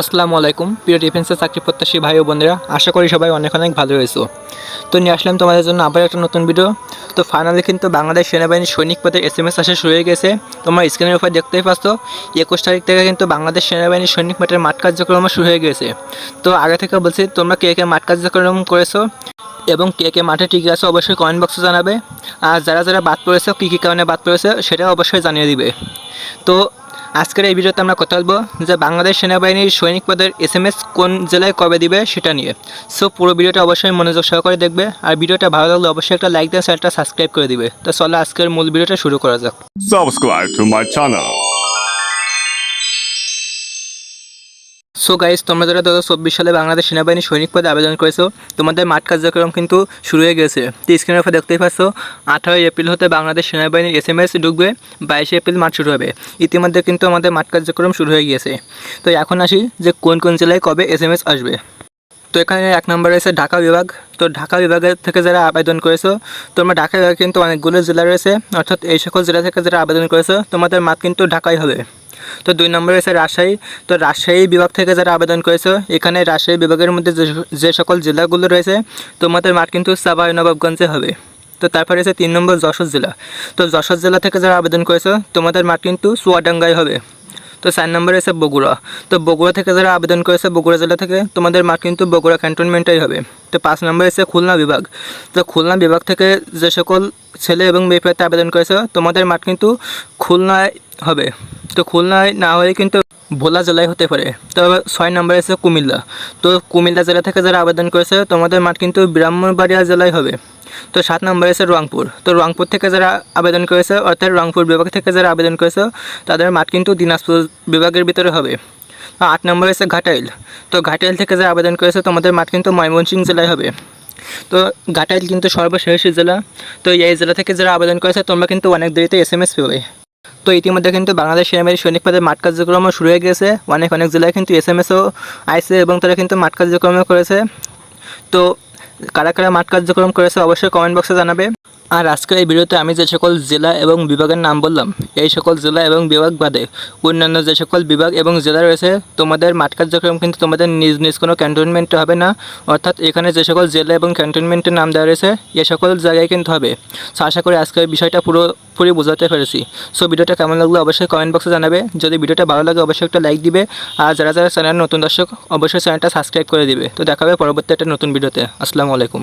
আসসালামু আলাইকুম। প্রিয় ডিফেন্সের চাকরি প্রত্যাশী ভাই ও বোনেরা, আশা করি সবাই অনেক অনেক ভালো রয়েছো। তো নিয়ে আসলাম তোমাদের জন্য আবার একটা নতুন ভিডিও তো ফাইনালি কিন্তু বাংলাদেশ সেনাবাহিনীর সৈনিক পদে এস এম এস আসা শুরু হয়ে গেছে। তোমরা স্ক্রিনের উপর দেখতেই পাচ্ছ, একুশ তারিখ থেকে কিন্তু বাংলাদেশ সেনাবাহিনীর সৈনিক পদের মাঠ কার্যক্রম শুরু হয়ে গেছে। তো আগে থেকে বলছি, তোমরা কে কে মাঠ কার্যক্রম করেছ এবং কে কে মাঠে টিকে আছে অবশ্যই কমেন্ট বক্সে জানাবে। আর যারা যারা বাদ পড়েছে, কী কী কারণে বাদ পড়েছে সেটা অবশ্যই জানিয়ে দিবে। তো আজকের এই ভিডিওতে আমরা কথা বলব যে বাংলাদেশ সেনাবাহিনীর সৈনিক পদের এস এম এস কোন জেলায় কবে দিবে সেটা নিয়ে। সো পুরো ভিডিওটা অবশ্যই মনোযোগ সহকারে দেখবে। আর ভিডিওটা ভালো লাগলে অবশ্যই একটা লাইক দিয়ে চ্যানেলটা সাবস্ক্রাইব করে দিবে। তো চলো আজকের মূল ভিডিওটা শুরু করা যাক। Subscribe to my channel. So guys তোমরা যারা দু চব্বিশ সালে বাংলাদেশ সেনাবাহিনী সৈনিক পদে আবেদন করেছ, তোমাদের মাঠ কার্যক্রম কিন্তু শুরু হয়ে গেছে। তো স্ক্রিনের উপর দেখতেই পাচ্ছ, আঠারোই এপ্রিল হতে বাংলাদেশ সেনাবাহিনীর এস এম এস ঢুকবে, বাইশে এপ্রিল মাঠ শুরু হবে। ইতিমধ্যে কিন্তু আমাদের মাঠ কার্যক্রম শুরু হয়ে গিয়েছে। তো এখন আসি যে কোন কোন জেলায় কবে এস এম এস আসবে। তো এখানে এক নম্বরে রয়েছে ঢাকা বিভাগ। তো ঢাকা বিভাগের থেকে যারা আবেদন করেছ, তোমরা ঢাকা বিভাগে কিন্তু অনেকগুলো জেলা রয়েছে। অর্থাৎ এই সকল জেলা থেকে যারা আবেদন করেছ, তোমাদের মাঠ কিন্তু ঢাকাই হবে। তো দুই নম্বরে রয়েছে রাজশাহী। তো রাজশাহী বিভাগ থেকে যারা আবেদন করেছে, এখানে রাজশাহী বিভাগের মধ্যে যে যে সকল জেলাগুলো রয়েছে, তোমাদের মাঠ কিন্তু সাবাই নবাবগঞ্জে হবে। তো তারপরে রয়েছে তিন নম্বর যশোর জেলা। তো যশোর জেলা থেকে যারা আবেদন করেছে, তোমাদের মাঠ কিন্তু চুয়াডাঙ্গায় হবে। তো চার নম্বরে আছে বগুড়া। তো বগুড়া থেকে যারা আবেদন করেছে, বগুড়া জেলা থেকে, তোমাদের মাঠ কিন্তু বগুড়া ক্যান্টনমেন্টেই হবে। তো পাঁচ নম্বরে আছে খুলনা বিভাগ। তো খুলনা বিভাগ থেকে যে সকল ছেলে এবং মেয়ে প্রার্থী আবেদন করেছে, তোমাদের মাঠ কিন্তু খুলনায় হবে। তো খুলনায় না হয়ে কিন্তু ভোলা জেলায় হতে পারে। তো ছয় নম্বরে আছে কুমিল্লা। তো কুমিল্লা জেলা থেকে যারা আবেদন করেছে, তোমাদের মাঠ কিন্তু ব্রাহ্মণবাড়িয়া জেলায় হবে। তো সাত নম্বরে আছে রংপুর। তো রংপুর থেকে যারা আবেদন করেছে, অর্থাৎ রংপুর বিভাগ থেকে যারা আবেদন করেছে, তাদের মাঠ কিন্তু দিনাজপুর বিভাগের ভিতরে হবে। আট নম্বরে আছে ঘাটাইল। তো ঘাটাইল থেকে যারা আবেদন করেছে, তোমাদের মাঠ কিন্তু ময়মনসিংহ জেলায় হবে। তো ঘাটাইল কিন্তু সর্বশেষ জেলা। তো এই জেলা থেকে যারা আবেদন করেছে, তোমরা কিন্তু অনেক দেরিতে এস এম এস পেবে। তো ইতিমধ্যে কিন্তু বাংলাদেশ সেনাবাহিনীর সৈনিক পদের মাঠ কার্যক্রমও শুরু হয়ে গেছে। অনেক অনেক জেলায় কিন্তু এস এম এসও আইসে এবং তারা কিন্তু মাঠ কার্যক্রমও করেছে। তো কারা কারা মাঠ কার্যক্রম করেছে অবশ্যই কমেন্ট বক্সে জানাবে। আর আজকের এই ভিডিওতে আমি যে সকল জেলা এবং বিভাগের নাম বললাম, এই সকল জেলা এবং বিভাগ বাদে অন্যান্য যে সকল বিভাগ এবং জেলা রয়েছে, তোমাদের মাঠ কার্যক্রম কিন্তু তোমাদের নিজ নিজ কোনো ক্যান্টনমেন্টে হবে না। অর্থাৎ এখানে যে সকল জেলা এবং ক্যান্টনমেন্টের নাম দেওয়া রয়েছে, এ সকল জায়গায় কিন্তু হবে। সো আশা করি আজকের বিষয়টা পুরোপুরি বোঝাতে পেরেছি। সো ভিডিওটা কেমন লাগল অবশ্যই কমেন্ট বক্সে জানাবে। যদি ভিডিওটা ভালো লাগে অবশ্যই একটা লাইক দিবে। আর যারা যারা চ্যানেল নতুন দর্শক, অবশ্যই চ্যানেলটা সাবস্ক্রাইব করে দিবে। তো দেখাবে পরবর্তী একটা নতুন ভিডিওতে। আসসালামু আলাইকুম।